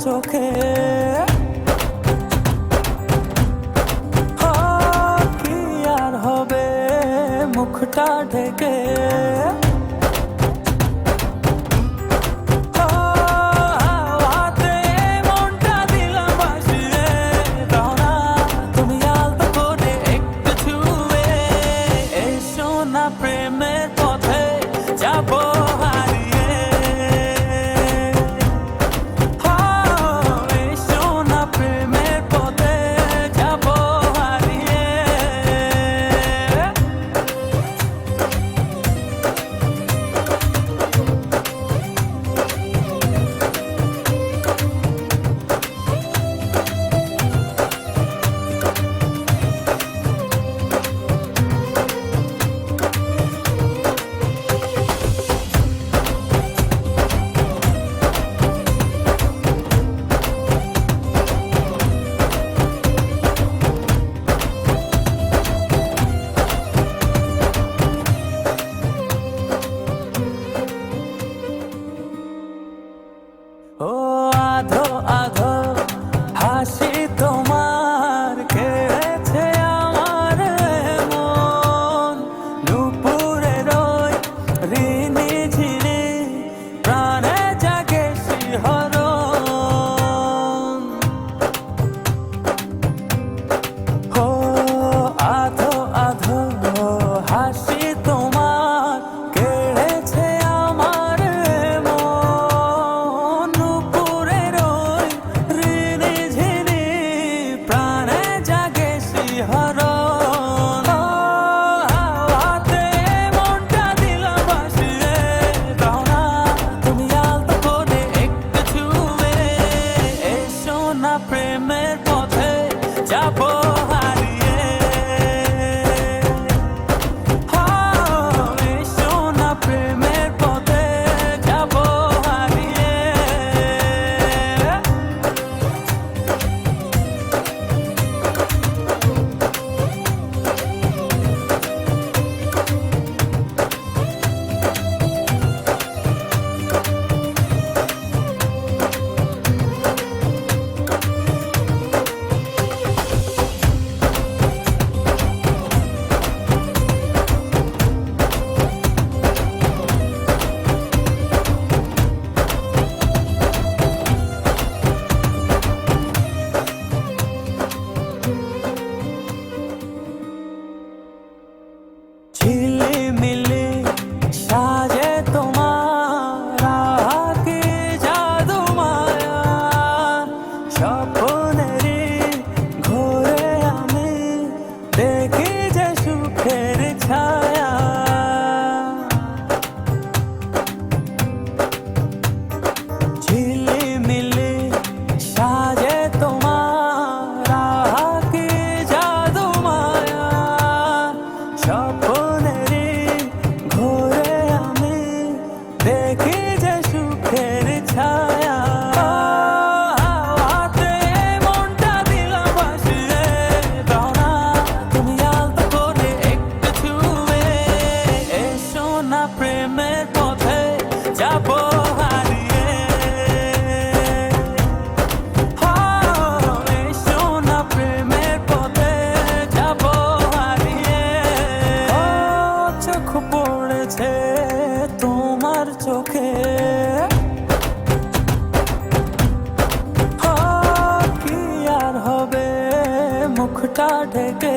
চোখে কি আর হবে মুখটা ঢেকে cuatro. ছায়া। ঝিলে মিলে সাজে তোমার হাকে জাদু মায়া। স্বপ্নের ঘোরে আমি দেখি চোখে কি আর হবে মুখটা ঢেকে